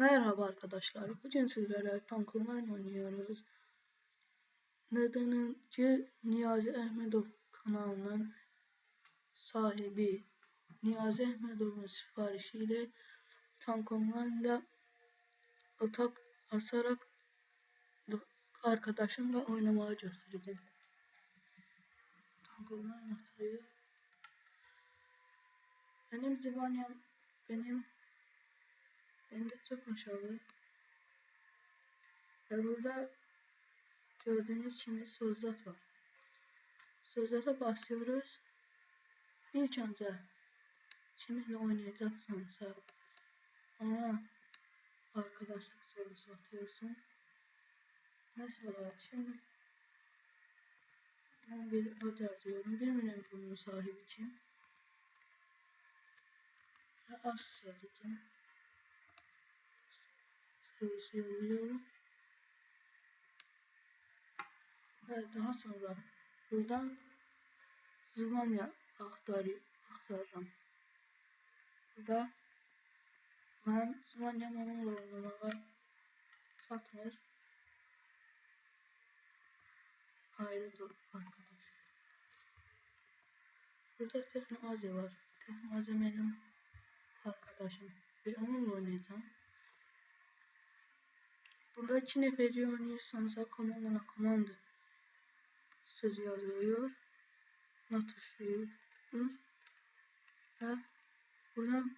Merhaba arkadaşlar. Bugün sizlerle tank online oynuyoruz. Nedenince Niyazi Ahmedov kanalının sahibi Niyazi Ahmedov'un siparişiyle tank online'da atak asarak arkadaşımla oynamaya göstereceğim. Tank online atıyor. Benim Zivanyam benim de çok aşağı. Ve burada gördüğünüz gibi sözlat var. Sözlata basıyoruz. İlk önce kiminle oynayacaksansa ona arkadaşlık sorusu atıyorsun. Mesela kim ben bir ad yazıyorum. Bir milyon bunun sahibi kim? Ve as yazacağım sorusu yolluyorum. Ve daha sonra buradan Zıvanya aktarı, aktaracağım. Burada ben Zıvanya mamul olmağa satmır. Ayrı da arkadaş. Burada Teknoaze var. Teknoaze benim arkadaşım. Ve onunla oynayacağım. Burada iki neferi oynayırsansa komandana komanda sözü yazılıyor. Buna tuşluyoruz. Ve buradan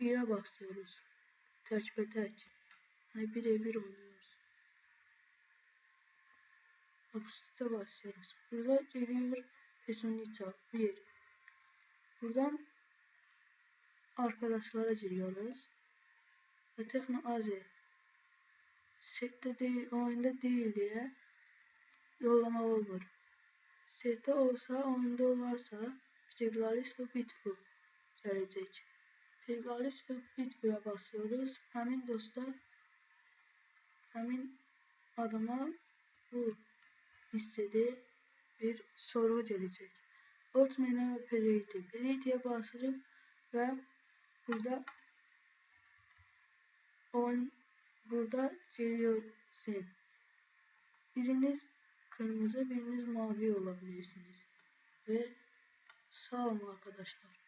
bire basıyoruz. Tek ve tek. Hani birebir oynuyoruz. Upstate basıyoruz. Burada geliyor Pesunita 1. Buradan arkadaşlara giriyoruz. Ve Tekno AZ sette değil, oyunda değil diye yollama olur. Sette olsa, oyunda olarsa Regularis ve Bitful gelecek. Regularis ve Bitful'a basıyoruz. Hemin dostlar hemin adama bu listede bir soru gelecek. Otmana ve Perity. Perity'ye basırız ve burada oyun burada geliyorsun. Biriniz kırmızı, biriniz mavi olabilirsiniz. Ve sağ olun arkadaşlar.